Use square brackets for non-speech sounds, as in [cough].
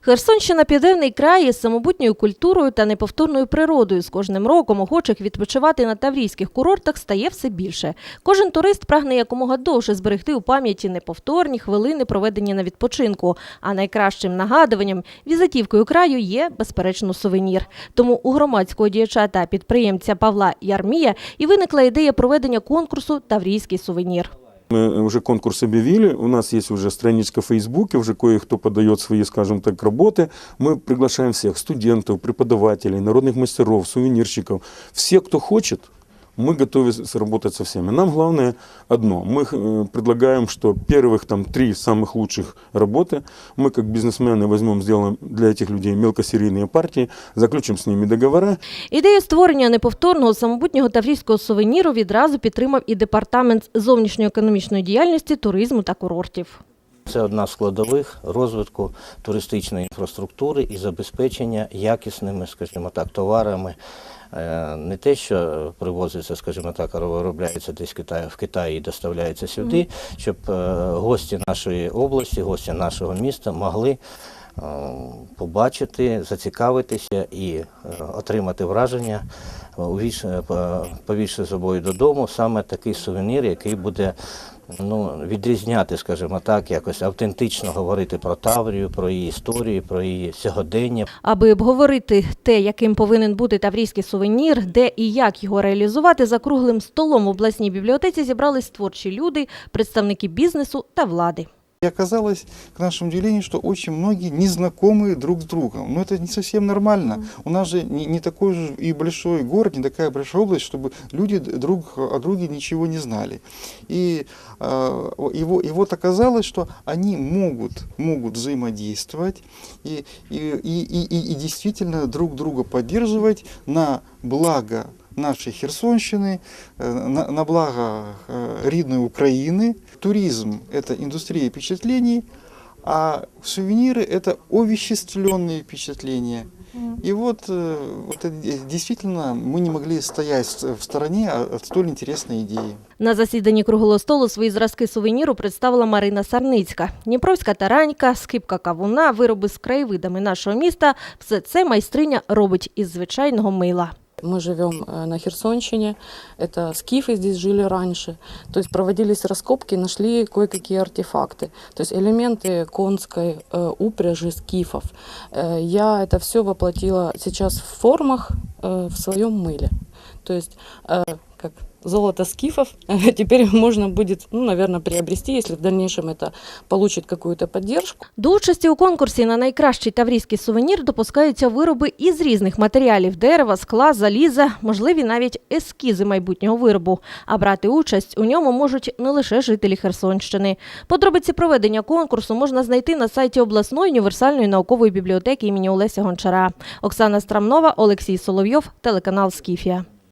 Херсонщина південний край із самобутньою культурою та неповторною природою. З кожним роком охочих відпочивати на таврійських курортах стає все більше. Кожен турист прагне якомога довше зберегти у пам'яті неповторні хвилини, проведені на відпочинку. А найкращим нагадуванням візитівкою краю є, безперечно, сувенір. Тому у громадського діяча та підприємця Павла Ярмія і виникла ідея проведення конкурсу Таврійський сувенір. Мы уже конкурс объявили, у нас есть уже страничка в Фейсбуке, уже кое-кто подает свои, скажем так, работы. Мы приглашаем всех, студентов, преподавателей, народных мастеров, сувенирщиков. Все, кто хочет, мы готовы сработать со всеми. Нам главное одно. Мы э, предлагаем, что первых там три самых лучших работы мы как бизнесмены возьмем, сделаем для этих людей мелкосерийные партии, заключим с ними договора Ідею створення неповторного самобутнього таврійського сувеніру відразу підтримав і департамент зовнішньоекономічної діяльності, туризму та курортів. Це одна з складових розвитку туристичної інфраструктури і забезпечення якісними, скажімо так, товарами. Е, Не те, що привозиться, скажімо так, а виробляється десь в Китаї, в Китаї і доставляється сюди, щоб е, гості нашої області, гості нашого міста могли побачити, зацікавитися і е, отримати враження, е, увійш- е, по- повізши з собою додому саме такий сувенір, який буде ну, відрізняти, скажімо так, якось автентично говорити про Таврію, про її історію, про її сьогодення. Аби обговорити те, яким повинен бути таврійський сувенір, де і як його реалізувати, за круглим столом в обласній бібліотеці зібрались творчі люди, представники бізнесу та влади. И оказалось, к нашему удивлению, что очень многие не знакомы друг с другом. Но это не совсем нормально. У нас же не, не такой же и большой город, не такая большая область, чтобы люди друг о друге ничего не знали. И, э, и, во- и вот оказалось, что они могут, могут взаимодействовать и, и, и, и- и действительно друг друга поддерживать на благо нашей Херсонщины, э, на, на благо э, рідної України. Туризм – это индустрия впечатлений, а сувениры – это овеществленные впечатления. И вот, э, вот это действительно мы не могли стоять в в стороне от столь интересной идеи. На засіданні круглого столу свої зразки сувеніру представила Марина Сарницька. Дніпровська таранька, скипка кавуна, вироби з краєвидами нашого міста – все це майстриня робить із звичайного мила. Мы живем э, на Херсонщине, это скифы здесь жили раньше, то есть проводились раскопки, нашли кое-какие артефакты, то есть элементы конской э, упряжи скифов. Э, я это все воплотила сейчас в формах э, в своем мыле, то есть э, как золото скифов [laughs] теперь можно будет, ну, наверное, приобрести, если в дальнейшем это получит какую-то поддержку. До участі у конкурсі на найкращий таврійський сувенір допускаються вироби із різних матеріалів – дерева, скла, заліза, можливі навіть ескізи майбутнього виробу. А брати участь у ньому можуть не лише жителі Херсонщини. Подробиці проведення конкурсу можна знайти на сайті обласної універсальної наукової бібліотеки імені Олеся Гончара. Оксана Страмнова, Олексій Соловйов, телеканал «Скіфія».